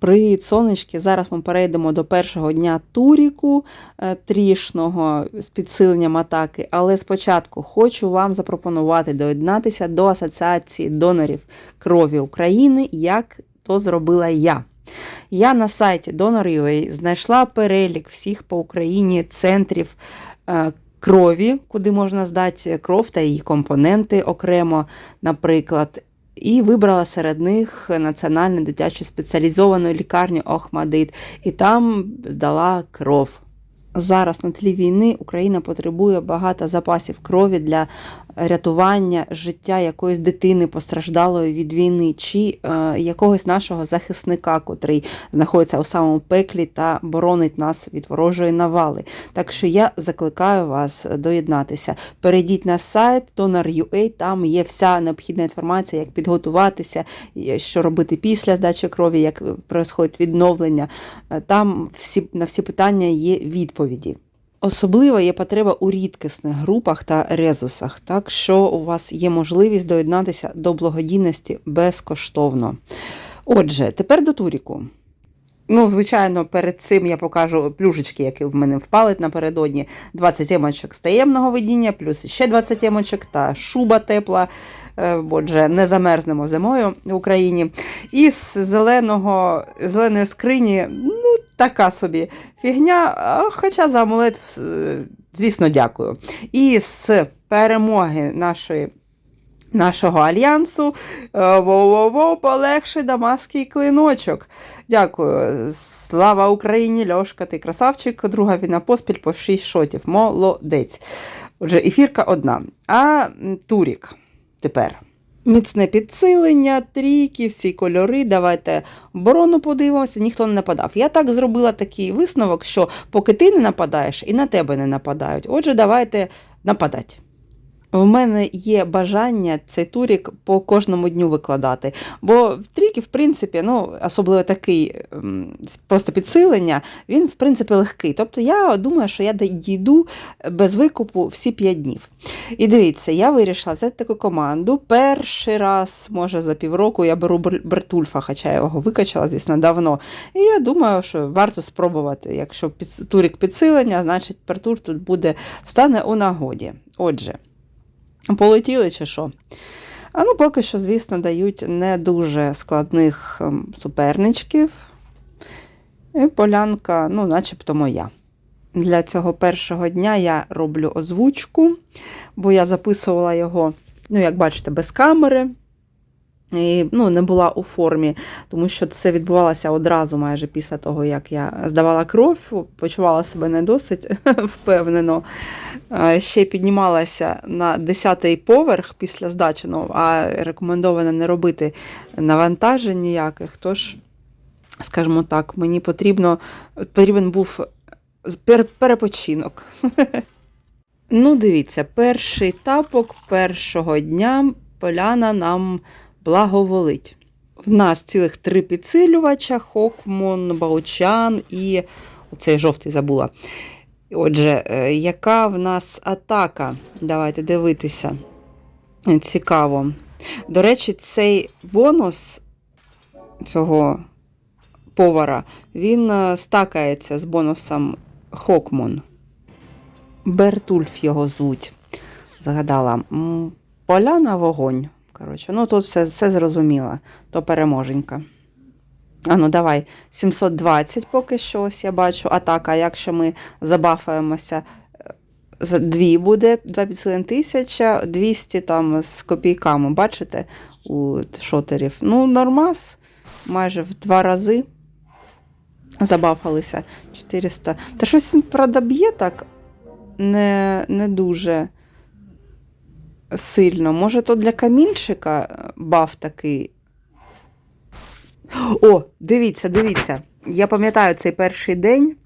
Привіт, сонечки! Зараз ми перейдемо до першого дня туріку е, трішного з підсиленням атаки. Але спочатку хочу вам запропонувати доєднатися до Асоціації донорів крові України, як то зробила я. Я на сайті Donor.ua знайшла перелік всіх по Україні центрів е, крові, куди можна здати кров та її компоненти окремо, наприклад. І вибрала серед них Національну дитячу спеціалізовану лікарню Охмадит, і там здала кров. Зараз на тлі війни Україна потребує багато запасів крові для рятування життя якоїсь дитини постраждалої від війни, чи е, якогось нашого захисника, котрий знаходиться у самому пеклі та боронить нас від ворожої навали. Так що я закликаю вас доєднатися. Перейдіть на сайт Donor.ua, там є вся необхідна інформація, як підготуватися, що робити після здачі крові, як происходить відновлення. Е, Там всі на всі питання є відповіді. Особливо є потреба у рідкісних групах та резусах, так що у вас є можливість доєднатися до благодійності безкоштовно. Отже, тепер до туріку. Ну, звичайно, перед цим я покажу плюшечки, які в мене впали напередодні. 20 емочок з таємного видіння, плюс ще 20 емочок та шуба тепла. е, Отже, не замерзнемо зимою в Україні. І з зеленого, зеленої скрині, така собі фігня. Хоча за амулет, е, звісно, дякую. І з перемоги нашої. Нашого альянсу е, воу-воу-воу, полегший дамаський клиночок. Дякую. Слава Україні, Льошка, ти красавчик. Друга війна поспіль по 6 шотів. Молодець. Отже, ефірка одна. А Турік тепер. Міцне підсилення, трійки, всі кольори. Давайте оборону подивимося, ніхто не нападав. Я так зробила такий висновок, що поки ти не нападаєш, і на тебе не нападають. Отже, давайте нападати. У мене є бажання цей турік по кожному дню викладати. Бо тріки, в принципі, ну, особливо такий ем, просто підсилення, він, в принципі, легкий. Тобто я думаю, що я дійду без викупу всі 5 днів. І дивіться, я вирішила взяти таку команду. Перший раз, може, за півроку я беру Бер- Бертульфа, хоча я його викачала, звісно, давно. І я думаю, що варто спробувати. Якщо турік підсилення, значить Бертуль тут буде стане у нагоді. Отже. Полетіли чи що? А ну, поки що, звісно, дають не дуже складних ем, суперничків. І полянка, ну, начебто моя. Для цього першого дня я роблю озвучку, бо я записувала його, ну, як бачите, без камери. І ну, не була у формі, тому що це відбувалося одразу майже після того, як я здавала кров, почувала себе не досить впевнено. Ще піднімалася на 10-й поверх після здачі, ну, а рекомендовано не робити навантажень ніяких. Тож, скажімо так, мені потрібно, потрібен був перепочинок. Ну, дивіться, перший тапок першого дня поляна нам благоволить. В нас цілих три підсилювача: Хокмон, Баучан і оцей жовтий забула. Отже, е, яка в нас атака? Давайте дивитися. Цікаво. До речі, цей бонус цього повара, він е, стакається з бонусом Хокмон. Бертульф його звуть. Згадала. Поляна вогонь. Коротше, ну тут все, все зрозуміло. То переможенька. А ну давай, 720 поки що, я бачу. Атака, якщо ми забафаємося, е, за дві буде, 2 підсилень тисяча, 200 там з копійками, бачите, у шотерів. Ну, нормас, майже в два рази забафалися. 400. Та щось правда, так не, не дуже сильно. Може, то для камінчика е, баф такий. О, дивіться, дивіться. Я пам'ятаю цей перший день.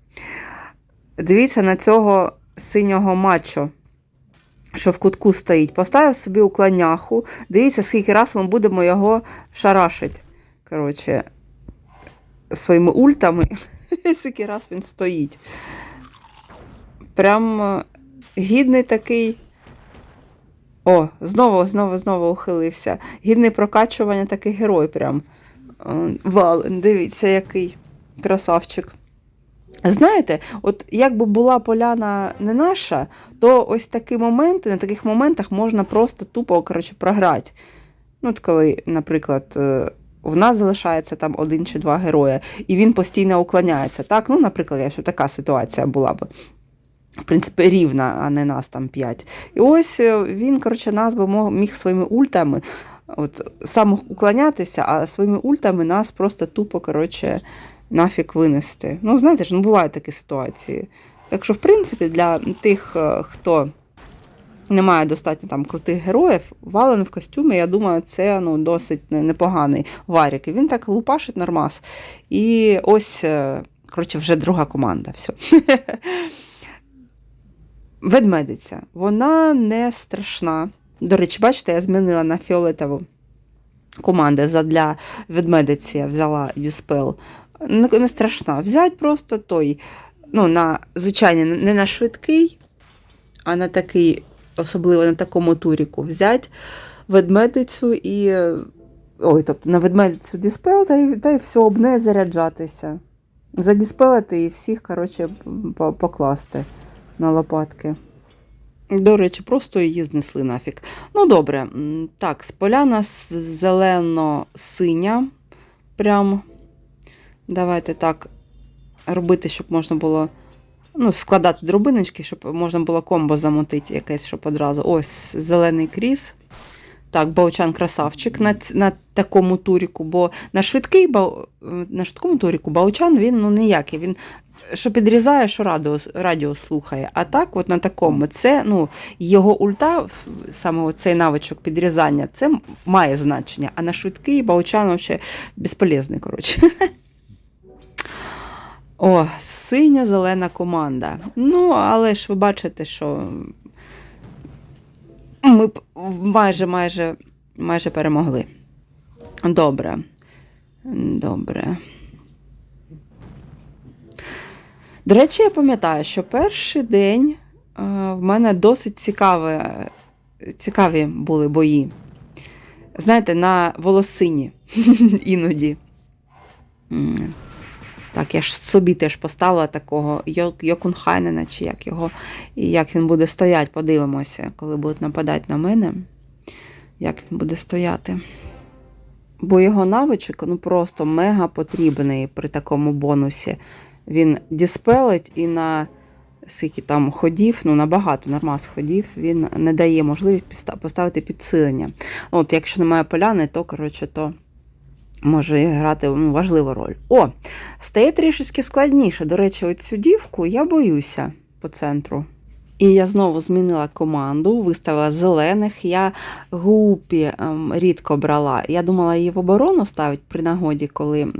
Дивіться на цього синього мачо, що в кутку стоїть. Поставив собі уклоняху. Дивіться, скільки раз ми будемо його шарашити. Коротше, своїми ультами. Скільки раз він стоїть. Прям е, гідний такий. О, знову, знову, знову ухилився. Гідний прокачування такий герой прям. Вален, дивіться, який красавчик. Знаєте, от якби була поляна не наша, то ось такі моменти, на таких моментах можна просто тупо коротше, програти. Ну, от коли, наприклад, е, в нас залишається там один чи два герої, і він постійно уклоняється. Так, ну, наприклад, якщо така ситуація була б. В принципі, рівна, а не нас там п'ять. І ось е, він, коротше, нас би міг своїми ультами от, сам уклонятися, а своїми ультами нас просто тупо, коротше, нафіг винести. Ну, знаєте ж, ну бувають такі ситуації. Так що, в принципі, для тих, е, хто не має достатньо там крутих героїв, вален в костюмі, я думаю, це ну, досить непоганий варік. І він так лупашить нормас. І ось, е, коротше, вже друга команда. Все. Ведмедиця. Вона не страшна. До речі, бачите, я змінила на фіолетову команду задля ведмедиці я взяла Діспел. Не, страшна. Взять просто той, ну, на звичайний, не на швидкий, а на такий, особливо на такому туріку, взять ведмедицю і. Ой, тобто на ведмедицю Діспел та й, та й все, об неї заряджатися. Задіспелити і всіх, коротше, покласти на лопатки. До речі, просто її знесли нафік. Ну, добре. Так, поляна зелено-синя. Прям. Давайте так робити, щоб можна було. Ну, складати дробиночки, щоб можна було комбо замутити якесь, щоб одразу. Ось зелений кріс. Так, Баучан красавчик на, на такому туріку, бо на швидкий на швидкому туріку Баучан він ну ніякий. Він що підрізає, що радіо, радіо слухає. А так, от на такому, це ну, його ульта, саме цей навичок підрізання, це має значення. А на швидкий Баучан взагалі безполезний, коротше. О, синя-зелена команда. Ну, але ж ви бачите, що ми майже, майже, майже перемогли. Добре. Добре. До речі, я пам'ятаю, що перший день е, в мене досить цікаве, цікаві були бої. Знаєте, на волосині іноді. Так, я ж собі теж поставила такого Йокунхайнена, чи як його, і як він буде стояти, подивимося, коли будуть нападати на мене, як він буде стояти. Бо його навичок ну, просто мега потрібний при такому бонусі. Він діспелить і на скільки там ходів, ну набагато нормас ходів, він не дає можливість поставити підсилення. От, якщо немає поляни, то коротше, то може грати ну, важливу роль. О, стає трішечки складніше. До речі, оцю дівку я боюся по центру. І я знову змінила команду, виставила зелених. Я гупі ем, рідко брала. Я думала її в оборону ставити при нагоді, коли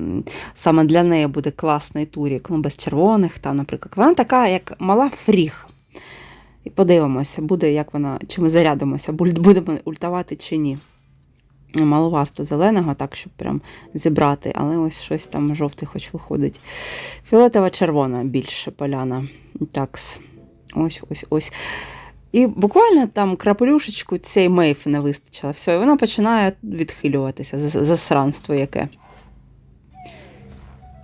саме для неї буде класний турік, ну без червоних, там, наприклад. Вона така, як мала фріг. І подивимося, буде, як вона, чи ми зарядимося, будемо ультавати чи ні. Маловасто зеленого, так, щоб прям зібрати, але ось щось там жовтий хоч виходить. Фіолетова червона більше поляна. Такс. Ось, ось, ось. І буквально там крапелюшечку цей мейф не вистачило. Все, і вона починає відхилюватися. Засранство яке.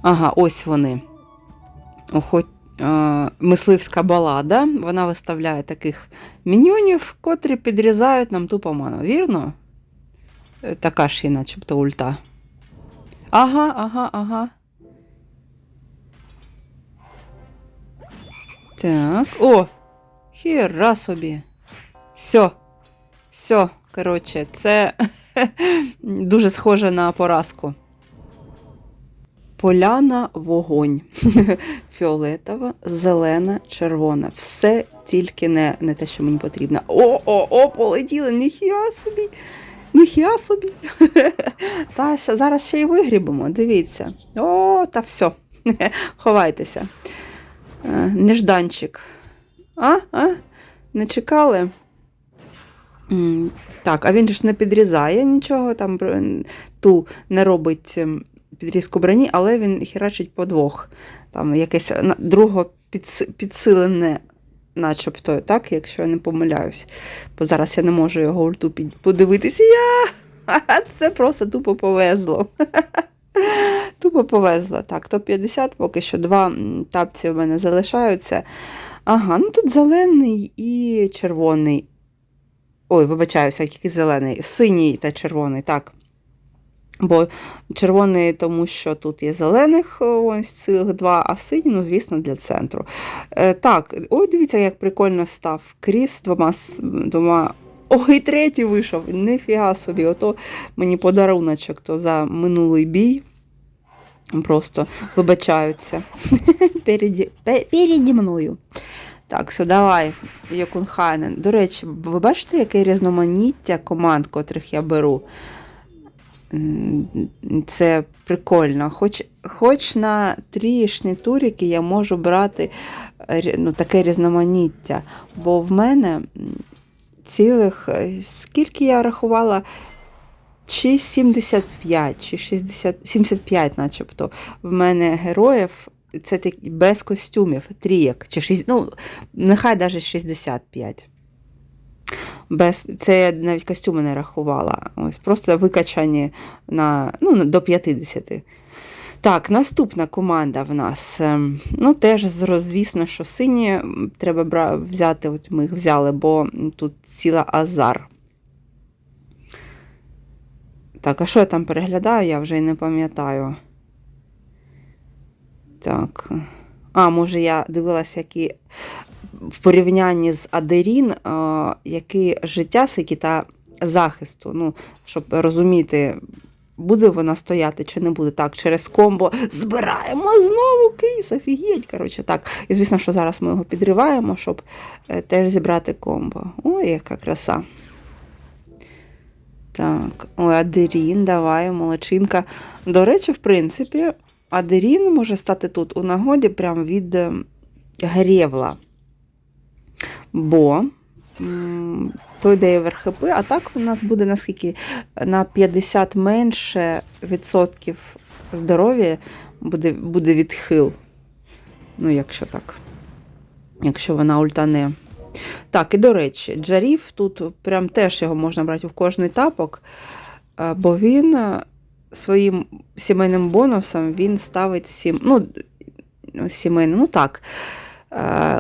Ага, ось вони. Охот... е, Мисливська балада. Вона виставляє таких міньйонів, котрі підрізають нам тупо ману. Вірно? Е, Така ж і начебто ульта. Ага, ага, ага. Так, о! Хіра собі. Все. Все, коротше, це дуже схоже на поразку. Поляна вогонь. Фіолетова, зелена, червона. Все тільки не, не те, що мені потрібно. О, о, о, полетіли, ніхіа собі. Ніхіа собі. Та зараз ще й вигрібемо, дивіться. О, та все. Ховайтеся. Е, Нежданчик. А? А? Не чекали? Так, а він ж не підрізає нічого, там ту не робить підрізку броні, але він херачить по двох. Там якесь друго підсилене, начебто, так, якщо я не помиляюсь. Бо зараз я не можу його ульту подивитися. Я... Це просто тупо повезло. Тупо повезла. Так, топ-50, поки що два тапці в мене залишаються. Ага, ну тут зелений і червоний. Ой, вибачаюся, який зелений, синій та червоний, так. Бо червоний, тому що тут є зелених е, ось цих два, а синій, ну, звісно, для центру. Е, так, ой, дивіться, як прикольно став. Кріс двома, двома. Ой, третій вийшов. Ніфіга собі. Ото мені подаруночок то за минулий бій. Просто вибачаються переді, переді мною. Так, все, давай, Йокунхайнен. До речі, ви бачите, яке різноманіття команд, котрих я беру? Це прикольно. Хоч, хоч на трішні туріки я можу брати е, ну, таке різноманіття. Бо в мене цілих, е, скільки я рахувала, чи 75, чи 60, 75 начебто. В мене героїв, це без костюмів, трійок, чи 6, ну, нехай навіть 65. Без, це я навіть костюми не рахувала. Ось, просто викачані на, ну, до 50. Так, наступна команда в нас. ем, Ну, теж, звісно, що сині треба взяти, от ми їх взяли, бо тут ціла азар. Так, а що я там переглядаю, я вже й не пам'ятаю. Так. А, може, я дивилася, які в порівнянні з Адерін, а, які життя сики захисту. Ну, щоб розуміти, буде вона стояти чи не буде. Так, через комбо збираємо знову кріс, офігеть. Коротше, так. І звісно, що зараз ми його підриваємо, щоб е, теж зібрати комбо. Ой, яка краса. Так, ой, Адерін, давай, молодчинка. До речі, в принципі, Адерін може стати тут у нагоді прямо від е, Грєвла. Бо м, той дає в РХП, а так у нас буде наскільки на 50 менше відсотків здоров'я буде, буде відхил. Ну, якщо так. Якщо вона ультане. Так, і до речі, Джарів тут прям теж його можна брати в кожний тапок, бо він своїм сімейним бонусом він ставить всім, ну, сімейним, ну так,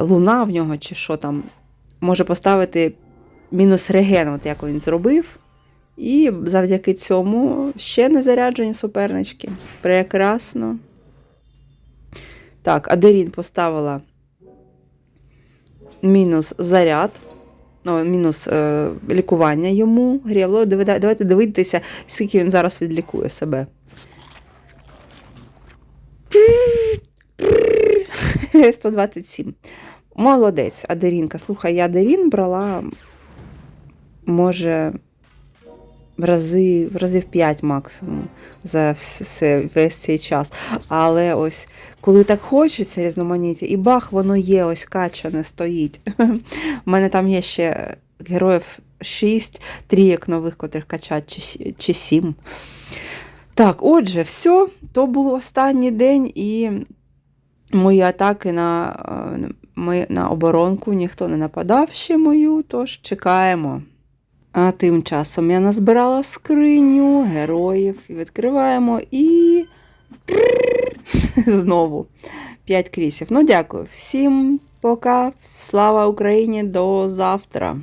луна в нього чи що там, може поставити мінус реген, от як він зробив. І завдяки цьому ще не заряджені супернички. Прекрасно. Так, Адерін поставила мінус заряд, ну, мінус е, лікування йому. Гріло. Давайте дивитися, скільки він зараз відлікує себе. 127. Молодець, Адерінка. Слухай, я Адерін брала, може, в рази, в разів 5 максимум за все, весь цей час. Але ось коли так хочеться різноманіття, і бах, воно є, ось качане стоїть. У мене там є ще героїв 6, трійок нових, котрих качать, чи 7. Так, отже, все, то був останній день, і мої атаки на, е, на оборонку ніхто не нападав ще мою, тож чекаємо. А тим часом я назбирала скриню героїв. Відкриваємо і. Знову 5 крісів. Ну, дякую всім, пока. Слава Україні, до завтра.